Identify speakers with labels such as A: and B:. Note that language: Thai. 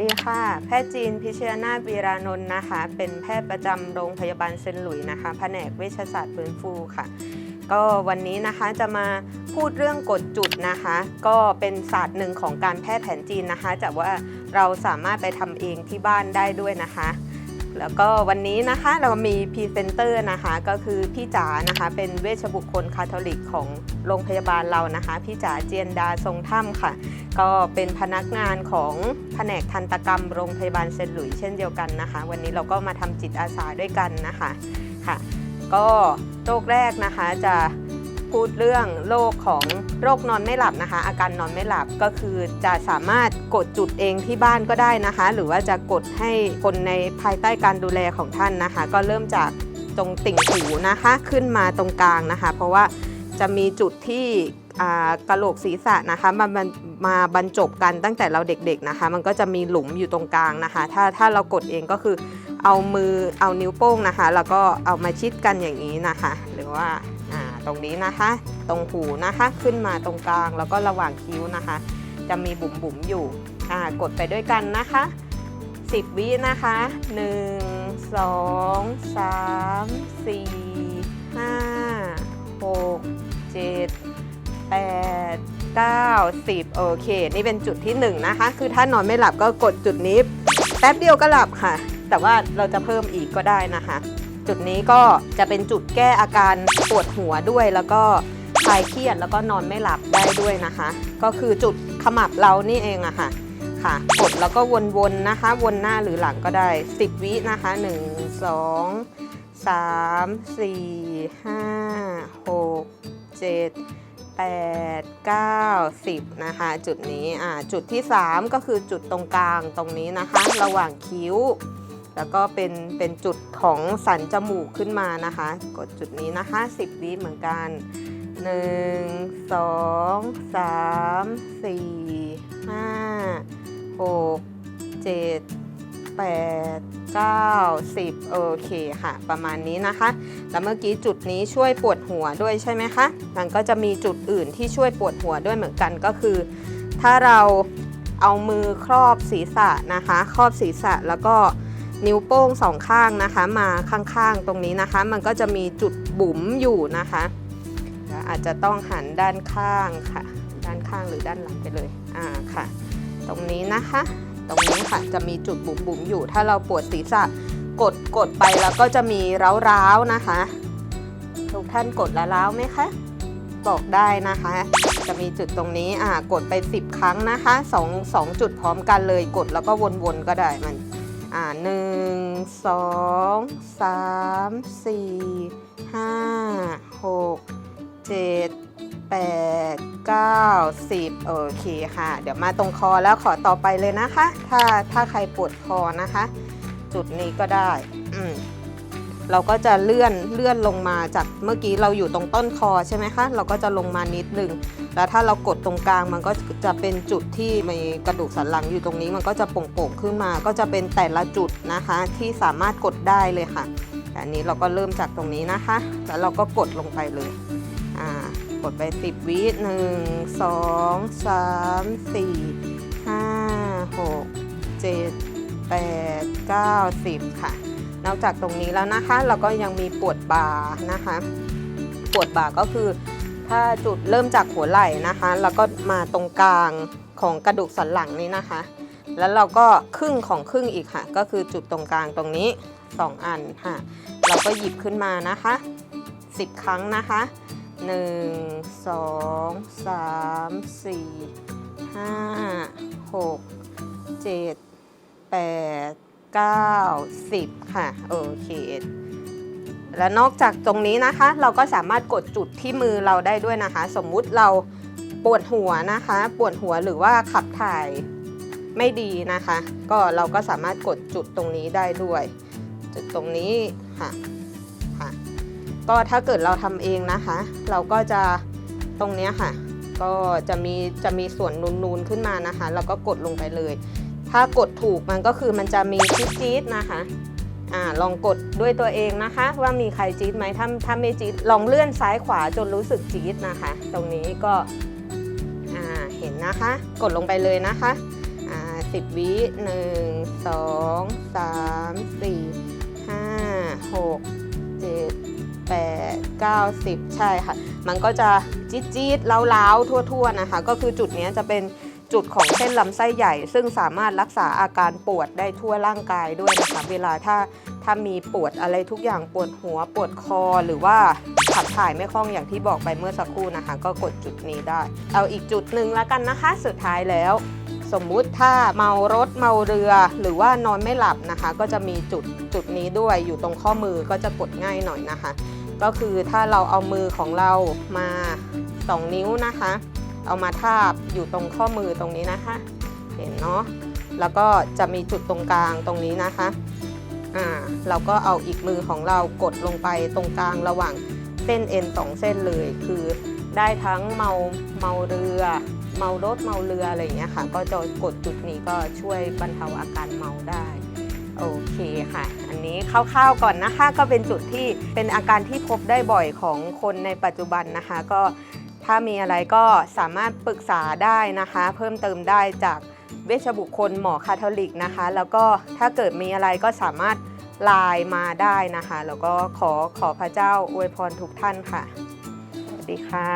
A: ดีค่ะ แพทย์จีนพิชยนาถวีรานนท์นะคะ เป็นแพทย์ประจำโรงพยาบาลเซนหลุยนะคะ แผนกเวชศาสตร์ฟื้นฟูค่ะ ก็วันนี้นะคะจะมาพูดเรื่องกดจุดนะคะ ก็เป็นศาสตร์หนึ่งของการแพทย์แผนจีนนะคะแต่ว่าเราสามารถไปทำเองที่บ้านได้ด้วยนะคะ แล้วก็วันนี้นะคะเรามีพรีเซนเตอร์นะคะก็คือพี่จ๋านะคะเป็นเวชบุคคลคาทอลิกของโรงพยาบาลเรานะคะ พี่จ๋าเจียนดาทรงถ้ำค่ะ ก็เป็นพนักงานของแผนกทันตกรรมโรงพยาบาลเซนหลุยเช่นเดียวกันนะคะ วันนี้เราก็มาทำจิตอาสาด้วยกันนะคะค่ะ ก็โรคแรกนะคะจะ พูดเรื่องโรคของโรคนอนไม่หลับนะคะ อาการนอนไม่หลับก็คือจะสามารถกดจุดเองที่บ้านก็ได้นะคะ หรือว่าจะกดให้คนในภายใต้การดูแลของท่านนะคะ ก็เริ่มจากตรงติ่งหูนะคะขึ้นมาตรงกลางนะคะ เพราะว่าจะมีจุดที่อ่ากะโหลกศีรษะนะคะมามามาบรรจบกันตั้งแต่เราเด็กๆนะคะ มันก็จะมีหลุมอยู่ตรงกลางนะคะ ถ้าถ้าเรากดเองก็คือเอามือเอานิ้วโป้งนะคะ แล้วก็เอามาชิดกันอย่างนี้นะคะ หรือว่า ตรงนี้นะคะ ตรงหูนะคะขึ้นมาตรงกลางแล้วก็ระหว่างคิ้วนะคะ จะมีบุ๋มบุ๋มๆอยู่อ่ากดไปด้วยกันนะคะ 10 วินะคะ 1 2 3 4 5 6 7 8 9 10 โอเค นี่เป็นจุดที่ 1 นะคะ คือถ้านอนไม่หลับก็กดจุดนี้ แป๊บเดียวก็หลับค่ะ แต่ว่าเราจะเพิ่มอีกก็ได้นะคะ จุดนี้ก็จะเป็นจุดแก้อาการปวดหัวด้วย แล้วก็คลายเครียดแล้วก็นอนไม่หลับได้ด้วยนะคะ ก็คือจุดขมับเรานี่เองอะค่ะค่ะกดแล้วก็วนๆนะคะ วนหน้าหรือหลังก็ได้ 10 วินะคะ 1 2 3 4 5 6 7 8 9 10นะคะ จุดนี้อ่าจุดที่ 3 ก็คือจุดตรงกลางตรงนี้นะคะ ระหว่างคิ้ว แล้วก็เป็นเป็นจุดของสันจมูกขึ้นมานะคะ กดจุดนี้นะคะ 10วิเหมือนกัน 1 2 3 4 5 6 7 8 9 10 โอเคค่ะ ประมาณนี้นะคะ แล้วเมื่อกี้จุดนี้ช่วยปวดหัวด้วยใช่ไหมคะ มันก็จะมีจุดอื่นที่ช่วยปวดหัวด้วยเหมือนกันก็คือ ถ้าเราเอามือครอบศีรษะนะคะ ครอบศีรษะแล้วก็ นิ้วโป้งสองข้างนะคะ มาข้างๆตรงนี้นะคะ มันก็จะมีจุดบุ๋มอยู่นะคะอาจจะต้องหันด้านข้างค่ะ ด้านข้างหรือด้านหลังไปเลยอ่าค่ะ ตรงนี้นะคะ ตรงนี้ค่ะจะมีจุดบุ๋มๆอยู่ ถ้าเราปวดศีรษะกดกดไปแล้วก็จะมีร้าวๆนะคะ ทุกท่านกดแล้วร้าวไหมคะบอกได้นะคะ จะมีจุดตรงนี้อ่ากดไป 10 ครั้งนะคะ2 2จุดพร้อมกันเลยกดแล้วก็วนๆก็ได้มัน อ่าหนึ่งสองสามสี่ห้าหกเจ็ดแปดเก้าสิบโอเคค่ะ เดี๋ยวมาตรงคอแล้วขอต่อไปเลยนะคะ ถ้าถ้าใครปวดคอนะคะ จุดนี้ก็ได้ อืม เราก็จะเลื่อนเลื่อนลงมาจากเมื่อกี้เราอยู่ตรงต้นคอใช่ไหมคะ เราก็จะลงมานิดนึง แล้วถ้าเรากดตรงกลางมันก็จะเป็นจุดที่มีกระดูกสันหลังอยู่ตรงนี้ มันก็จะโป่งๆขึ้นมา ก็จะเป็นแต่ละจุดนะคะ ที่สามารถกดได้เลยค่ะ อันนี้เราก็เริ่มจากตรงนี้นะคะ แล้วเราก็กดลงไปเลย อ่ากดไป 10 วิหนึ่งสองสามสี่ห้าหกเจ็ดแปดเก้าสิบค่ะ นอกจากตรงนี้แล้วนะคะ เราก็ยังมีปวดบ่านะคะ ปวดบ่าก็คือ ถ้าจุดเริ่มจากหัวไหล่นะคะ แล้วก็มาตรงกลางของกระดูกสันหลังนี้นะคะ แล้วเราก็ครึ่งของครึ่งอีกค่ะ ก็คือจุดตรงกลางตรงนี้ 2 อันค่ะ เราก็หยิบขึ้นมานะคะ 10 ครั้งนะคะ 1 2 3 4 5 6 7 8 90 ค่ะ โอเค และนอกจากตรงนี้นะคะ เราก็สามารถกดจุดที่มือเราได้ด้วยนะคะ สมมุติเราปวดหัวนะคะ ปวดหัวหรือว่าขับถ่ายไม่ดีนะคะ ก็เราก็สามารถกดจุดตรงนี้ได้ด้วย จุดตรงนี้ค่ะค่ะก็ถ้าเกิดเราทำเองนะคะ เราก็จะตรงนี้ค่ะ ก็จะมีจะมีส่วนนูนๆขึ้นมานะคะ เราก็กดลงไปเลย ถ้ากดถูกมันก็คือมันจะมีจี๊ดๆนะคะอ่าลองกดด้วยตัวเองนะคะ ว่ามีใครจี๊ดไหมถ้าถ้าไม่จี๊ดลองเลื่อนซ้ายขวาจนรู้สึกจี๊ดนะคะ ตรงนี้ก็อ่าเห็นนะคะ กดลงไปเลยนะคะอ่า10วิหนึ่งสองสามสี่ห้าหกเจ็ดแปดเก้าสิบใช่ค่ะ มันก็จะจี๊ดจี๊ดๆเล้าๆทั่ว ๆนะคะ ก็คือจุดนี้จะเป็น จุดของเส้นลำไส้ใหญ่ ซึ่งสามารถรักษาอาการปวดได้ทั่วร่างกายด้วยนะคะเวลาถ้าถ้ามีปวดอะไรทุกอย่างปวดหัวปวดคอหรือว่าขับถ่ายไม่คล่องอย่างที่บอกไปเมื่อสักครู่นะคะ ก็กดจุดนี้ได้ เอาอีกจุดหนึ่งแล้วกันนะคะ สุดท้ายแล้วสมมุติถ้าเมารถเมาเรือหรือว่านอนไม่หลับนะคะ ก็จะมีจุดจุดนี้ด้วยอยู่ตรงข้อมือก็จะกดง่ายหน่อยนะคะ ก็คือถ้าเราเอามือของเรามา 2 นิ้วนะคะ เอามาทาบอยู่ตรงข้อมือตรงนี้นะคะ เห็นเนาะแล้วก็จะมีจุดตรงกลางตรงนี้นะคะอ่าเราก็เอาอีกมือของเรากดลงไปตรงกลางระหว่างเส้นเอ็นสองเส้นเลย คือได้ทั้งเมาเมาเรือ เมารถเมาเรืออะไรอย่างเงี้ยค่ะ ก็จะกดจุดนี้ก็ช่วยบรรเทาอาการเมาได้โอเคค่ะ อันนี้คร่าวๆก่อนนะคะ ก็เป็นจุดที่เป็นอาการที่พบได้บ่อยของคนในปัจจุบันนะคะ ก็ ถ้ามีอะไรก็สามารถปรึกษาได้นะคะ เพิ่มเติมได้จากเวชบุคคลหมอคาทอลิกนะคะ แล้วก็ถ้าเกิดมีอะไรก็สามารถไลน์มาได้นะคะ แล้วก็ขอขอพระเจ้าอวยพรทุกท่านค่ะ สวัสดีค่ะ